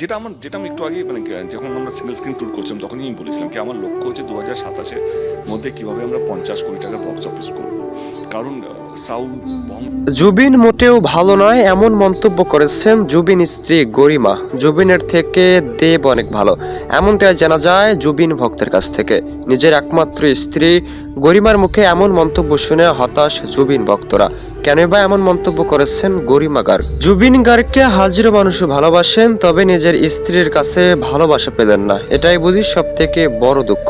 যেটা আমার, যেটা আমি একটু আগে মানে যখন আমরা সিঙ্গেল স্ক্রিন ট্যুর করছিলাম, তখনই আমি বলেছিলাম কি, আমার লক্ষ্য হচ্ছে দু হাজার সাতাশের মধ্যে কীভাবে আমরা পঞ্চাশ কোটি টাকা বক্স অফিস করব। কারণ জুবিন মোটেও ভালো নয়, এমন মন্তব্য করেছেন জুবিন স্ত্রী গরিমা। জুবিনের থেকে দেব অনেক ভালো। এমনটাই জানা যায় জুবিন ভক্তের কাছ থেকে। নিজের একমাত্র স্ত্রী গরিমার মুখে এমন মন্তব্য শুনে হতাশ জুবিন ভক্তরা। কেন বা এমন মন্তব্য করেছেন গরিমা গার্গ? জুবিন গার্গকে হাজারো মানুষ ভালোবাসেন, তবে নিজের স্ত্রীর কাছে ভালোবাসা পেলেন না। এটাই বুঝি সব থেকে বড় দুঃখ।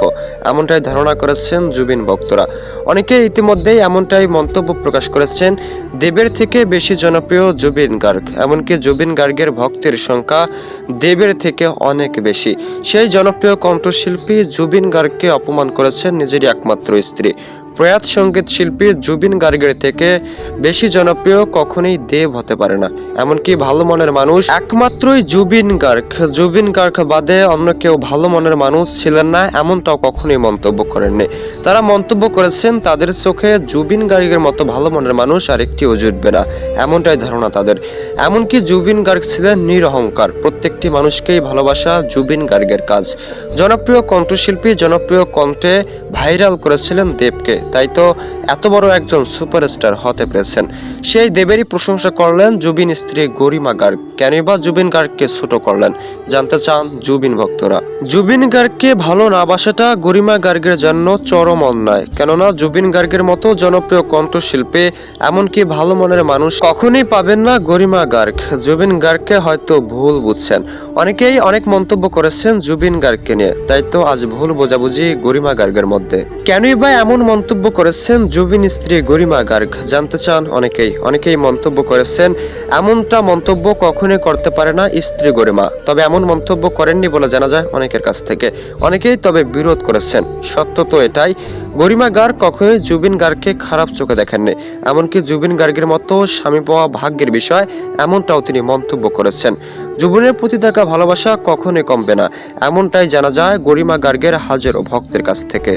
এমনটাই ধারণা করেছেন জুবিন ভক্তরা। অনেকে ইতিমধ্যেই এমনটাই মন্তব্য প্রকাশ করেছেন, দেবের থেকে বেশি জনপ্রিয় জুবিন গার্গ। এমনকি জুবিন গার্গের ভক্তের সংখ্যা দেবের থেকে অনেক বেশি। সেই জনপ্রিয় কণ্ঠশিল্পী জুবিন গার্গকে অপমান করেছেন নিজেরই একমাত্র স্ত্রী। প্রয়াত সংগীত শিল্পী জুবিন গার্গের থেকে বেশি জনপ্রিয় কখনোই দেব হতে পারে না। এমনকি ভালো মনের মানুষ একমাত্রই জুবিন গার্গ। জুবিন গার্গ বাদে অন্য কেউ ভালো মনের মানুষ ছিলেন না, এমনটাও কখনোই মন্তব্য করেননি। তারা মন্তব্য করেছেন, তাদের চোখে জুবিন গার্গের মতো ভালো মনের মানুষ আরেকটিও জুটবে না এমনটাই ধারণা তাদের। এমনকি জুবিন গার্গ ছিলেন নিরহংকার। প্রত্যেকটি মানুষকেই ভালোবাসা জুবিন গার্গের কাজ। জনপ্রিয় কণ্ঠশিল্পী জনপ্রিয় কণ্ঠে ভাইরাল করেছিলেন দেবকে। তাই তো এত বড় একজন সুপারস্টার হতে পেরেছেন। সেই দেবেরই প্রশংসা করলেন জুবিন স্ত্রী গরিমা গার্গ। কেনই বা জুবিন গার্গকে ছোট করলেন? জানতে চান জুবিন ভক্তরা। জুবিন গার্গকে ভালো না বাসাটা গরিমা গার্গের জন্য চরম অন্যায়। কেননা জুবিন গার্গের মতো জনপ্রিয় কণ্ঠশিল্পে, এমনকি ভালো মনের মানুষ কখনোই পাবেন না গরিমা গার্গ। জুবিন গার্গকে হয়তো ভুল বুঝছেন। অনেকেই অনেক মন্তব্য করেছেন জুবিন গার্গকে নিয়ে। তাই তো আজ ভুল বোঝাবুঝি গরিমা গার্গের মধ্যে। কেনই বা এমন মন্তব্য করেছেন জুবিন স্ত্রী গরিমা গার্গ। জানতে চান অনেকেই অনেকেই মন্তব্য করেছেন, এমনটা মন্তব্য কখনোই করতে পারে না স্ত্রী গরিমা। তবে এমন মন্তব্য করেননি বলে জানা যায় অনেকের কাছ থেকে। অনেকেই তবে বিরোধ করেছেন। সত্য তো এটাই, গরিমা গার্গ কখনোই জুবিন গার্গকে খারাপ চোখে দেখেননি। এমনকি জুবিন গার্গের মতো স্বামী পাওয়া ভাগ্যের বিষয়, এমনটাও তিনি মন্তব্য করেছেন। জুবিনের প্রতি থাকা ভালোবাসা কখনোই কমবে না। এমনটাই জানা যায় গরিমা গার্গের হাজারো ভক্তের কাছ থেকে।